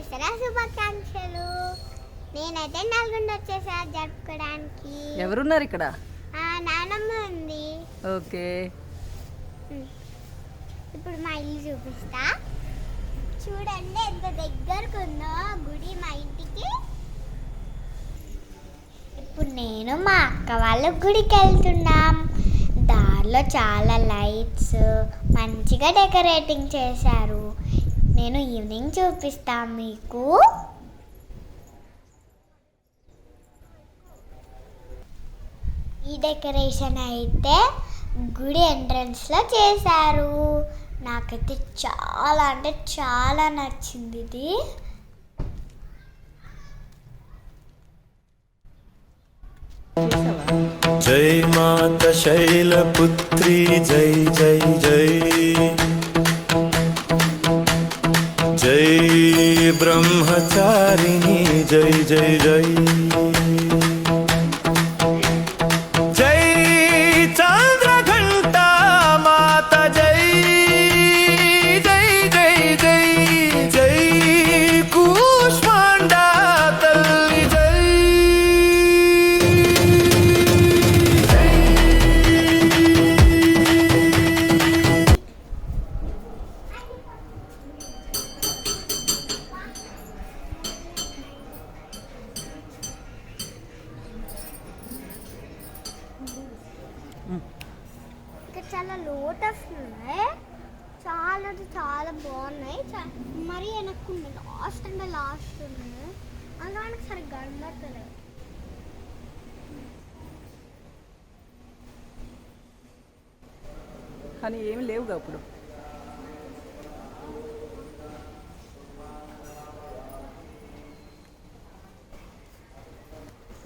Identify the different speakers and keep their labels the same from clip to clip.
Speaker 1: దసరా శుభాకాంక్షలు. నేనైతే నల్గొండ వచ్చేసా జరుపుకోవడానికి
Speaker 2: ఎవరున్నారు ఇక్కడ?
Speaker 1: నానమ్మ ఉంది.
Speaker 2: ఓకే.
Speaker 1: ఇప్పుడు మా ఇల్లు చూపిస్తా. చూడండి ఎంత దగ్గరకు ఉందో గుడి మా ఇంటికి. ఇప్పుడు నేను మా అక్క వాళ్ళ గుడికి వెళ్తున్నాం. దారిలో చాలా లైట్స్. మంచిగా డెకరేటింగ్ చేశారు. నేను ఈవినింగ్ చూపిస్తాను మీకు. ఈ డెకరేషన్ అయితే గుడి ఎంట్రన్స్లో చేశారు. నాకైతే చాలా అంటే చాలా నచ్చింది ఇది.
Speaker 3: జై మాత శైలపుత్రి జై జై జై. બ્રહ્મચારીની જય જય
Speaker 1: જય. చాలా లోటస్ ఉన్నాయి. చాలా అంటే చాలా బాగున్నాయి. మరీ వెనక్కు ఉంది లాస్ట్ అంటే లాస్ట్ ఉంది. అందులో మనకి సరిగ్గా కనబడతలేదు
Speaker 2: కానీ ఏమి లేవుగా అప్పుడు.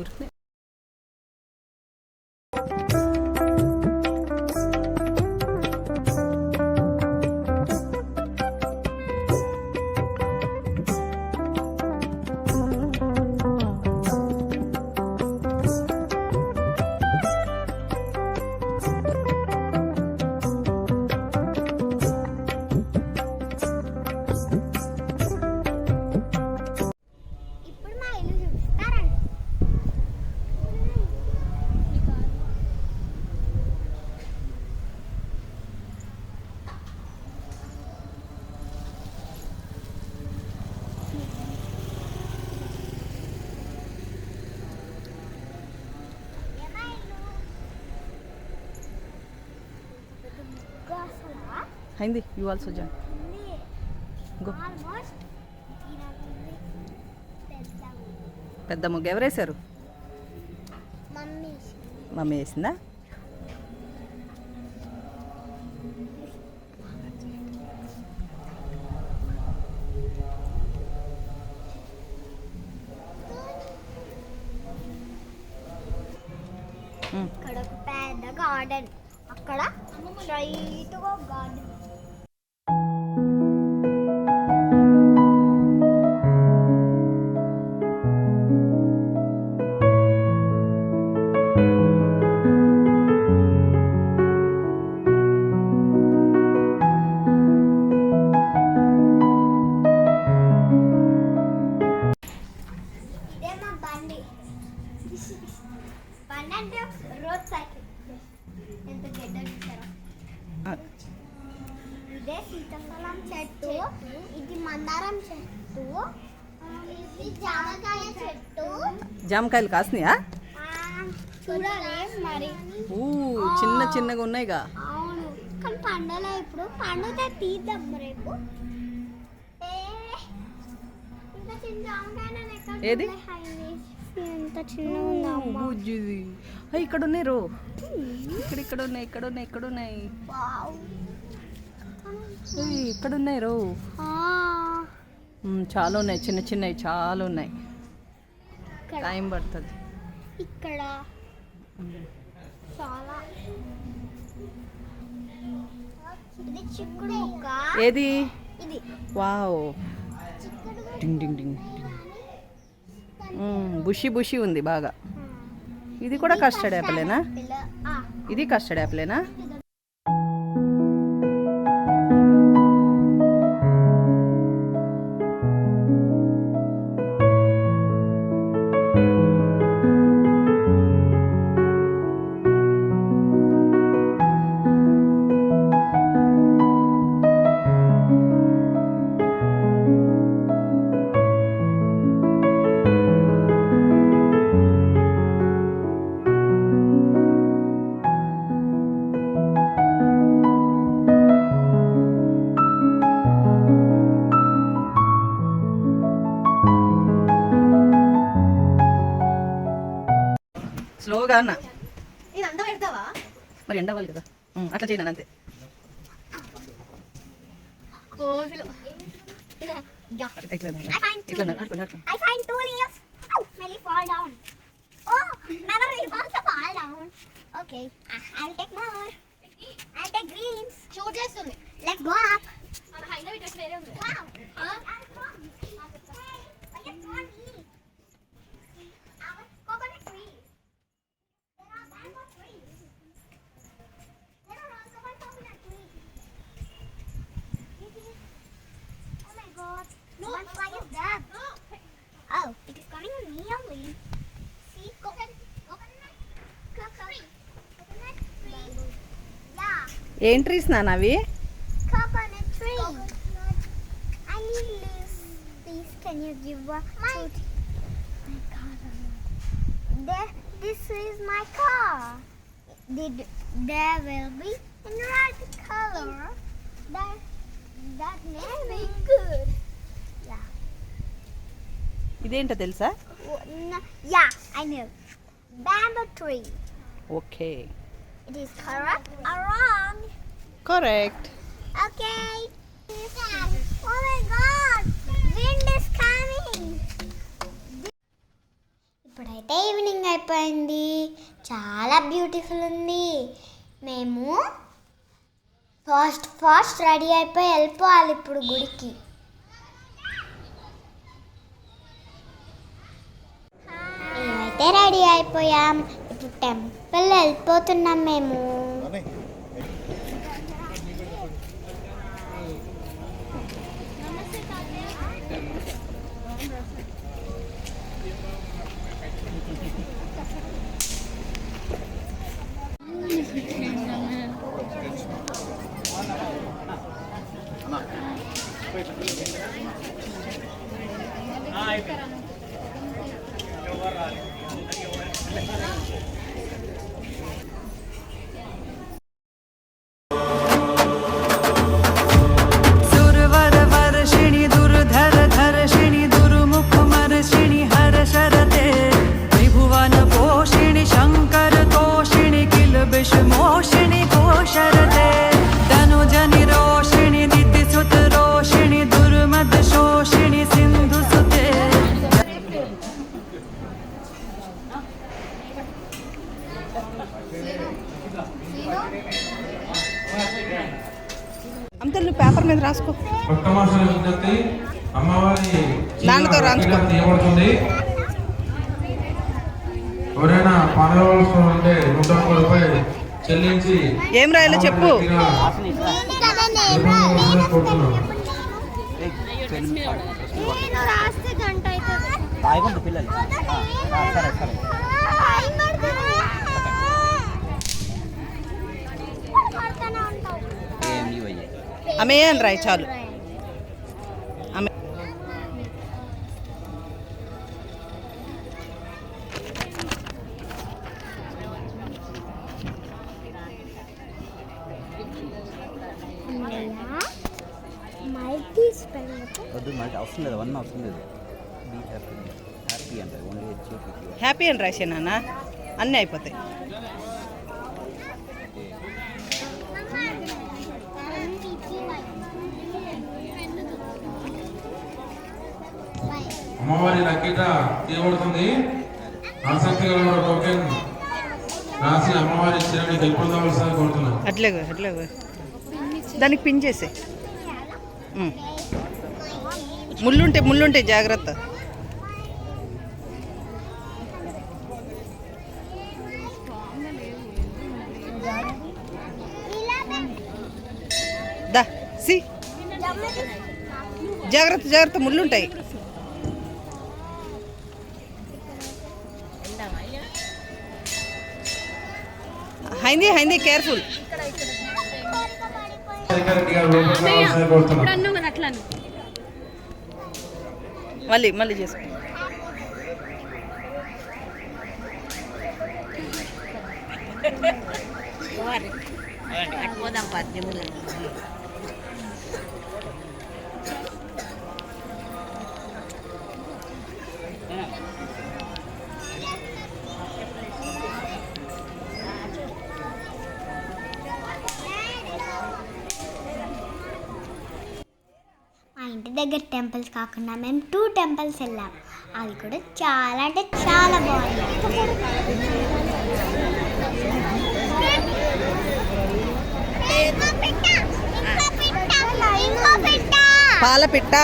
Speaker 2: ఊరికి అయింది. యూ ఆల్సో జాయిన్ గో
Speaker 1: పెద్ద
Speaker 2: పెద్ద ముగ్గు ఎవరేశారు?
Speaker 1: మమ్మీ
Speaker 2: మమ్మీ వేసిందా?
Speaker 1: ఇక్కడ ఒక పెద్ద గార్డెన్. అక్కడ స్ట్రైట్గా గార్డెన్. మందారం చెట్టు జామకాయ చెట్టు.
Speaker 2: జామకాయలు కాసినాయా?
Speaker 1: ఆ, చూడాలి మరి.
Speaker 2: ఊ చిన్న చిన్నగా ఉన్నాయిగా.
Speaker 1: అవును. కానీ పండలే ఇప్పుడు. పండుగ తీద్దాం రేపు.
Speaker 2: ఏది? బుజ్జిది. ఇక్కడ ఉన్నాయి రో. ఇక్కడ ఇక్కడ ఉన్నాయి ఇక్కడ ఉన్నాయి ఇక్కడ ఉన్నాయి. ఇక్కడ ఉన్నాయి రో. చాలా ఉన్నాయి. చిన్న చిన్నవి చాలా ఉన్నాయి. టైం పడుతుంది.
Speaker 1: ఇక్కడ. చాలా.
Speaker 2: ఏది? వావ్.
Speaker 1: చిక్కుడు
Speaker 2: డింగ్ డింగ్ డింగ్ మ్మ్, బుషి బుషి ఉంది బాగా. ఇది కూడా కస్టర్డ్ యాపిలేనా ఇది కస్టర్డ్ యాపిలేనా
Speaker 1: Melly fall down. Oh, another leaf also fall down. Okay, I- I'll take more. I'll take greens.
Speaker 4: Shoot చేస్తుంది
Speaker 1: Let's go up. Wow. I'll come. Hey, I just one leaf. Our coconut trees. There are mango trees. There are also one coconut trees. This is- Oh my god. One fly is dead. Oh, it is coming on me only. See, coconut, coconut, coconut, coconut tree. Yeah,
Speaker 2: ఏం trees నాన్న అవి
Speaker 1: coconut tree. I need leaves. Please, can you give a my? My car. There, this is my car. Did there will be in red color. That that name is good. Yeah.
Speaker 2: ఇదేంటో తెలుసా
Speaker 1: Oh, yeah, I know. Bamboo tree.
Speaker 2: Okay
Speaker 1: It is correct or wrong?
Speaker 2: Correct
Speaker 1: Okay. Oh my god! Wind is coming! ఇప్పుడైతే evening అయిపోయింది చాలా beautiful ఉంది మేము fast fast ready అయిపోయి వెళ్ళిపోవాలి ఇప్పుడు గుడికి మేమైతే రెడీ అయిపోయాం ఇప్పుడు టెంపుల్ వెళ్ళిపోతున్నాం మేము.
Speaker 2: అంతే నువ్వు పేపర్ మీద రాసుకో.
Speaker 5: భక్తమాసల విజ్ఞప్తి అమ్మవారి
Speaker 2: నాన్నతో రాంచుకో.
Speaker 5: చీర తీయబడుతుంది. ఎవరైనా పాల్గొవలసి ఉంటే నూట ఒక్క రూపాయలు చెల్లించి
Speaker 2: ఏం రాయాలో చెప్పు.
Speaker 6: పిల్లలు. సరే సరే
Speaker 1: టైం పడుతుంది పడుతూనే ఉంటావు
Speaker 6: ఏం లేవు
Speaker 2: అని రాయి చాలు.
Speaker 6: అవసరం లేదు అవన్నీ అవసరం లేదు. హ్యాపీ హ్యాపీ
Speaker 2: అని రాసే నాన్న అన్నీ అయిపోతాయి.
Speaker 5: అమ్మవారి నక్కిట తీయబడుతుంది. ఆసక్తి గల టోకెన్ రాసి అమ్మవారి చీరని గెలుపొందవలసిన కోరుతున్నాను.
Speaker 2: అట్లే అట్లే దానికి పిన్ చేసే. ముళ్ళుంటే ముళ్ళుంటే జాగ్రత్త. దా సి. జాగ్రత్త జాగ్రత్త ముళ్ళుంటాయి. హైందీ హైందీ కేర్ఫుల్ మళ్ళీ మళ్ళీ చేసుకో.
Speaker 1: ఇంటి దగ్గర టెంపుల్స్ కాకుండా మేము టూ టెంపుల్స్ వెళ్ళాం. అవి కూడా చాలా అంటే చాలా బాగుంది.
Speaker 2: పాలపిట్ట.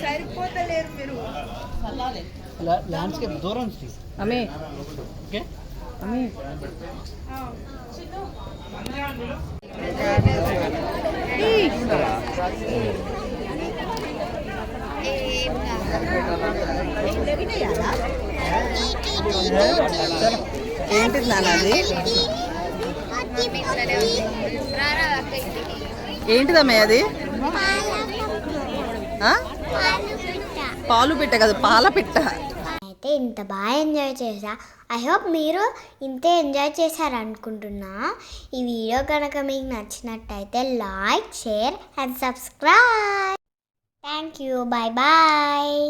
Speaker 2: సరిపోతలేరు మీరు. చల్లాలి.
Speaker 6: ల్యాండ్స్కేప్ దూరం
Speaker 2: అమ్మి
Speaker 6: ఓకే?
Speaker 2: అమ్మి ఏంటిది నాన్న అది ఏంటిదమ్మే అది? ఆ? పాలు పెట్ట కదా పాల పెట్ట.
Speaker 1: అయితే ఇంత బాగా ఎంజాయ్ చేశా? ఐ హోప్ మీరు ఇంతే ఎంజాయ్ చేశారు అనుకుంటున్నా ఈ వీడియో కనుక మీకు నచ్చినట్టయితే like share and subscribe thank you bye bye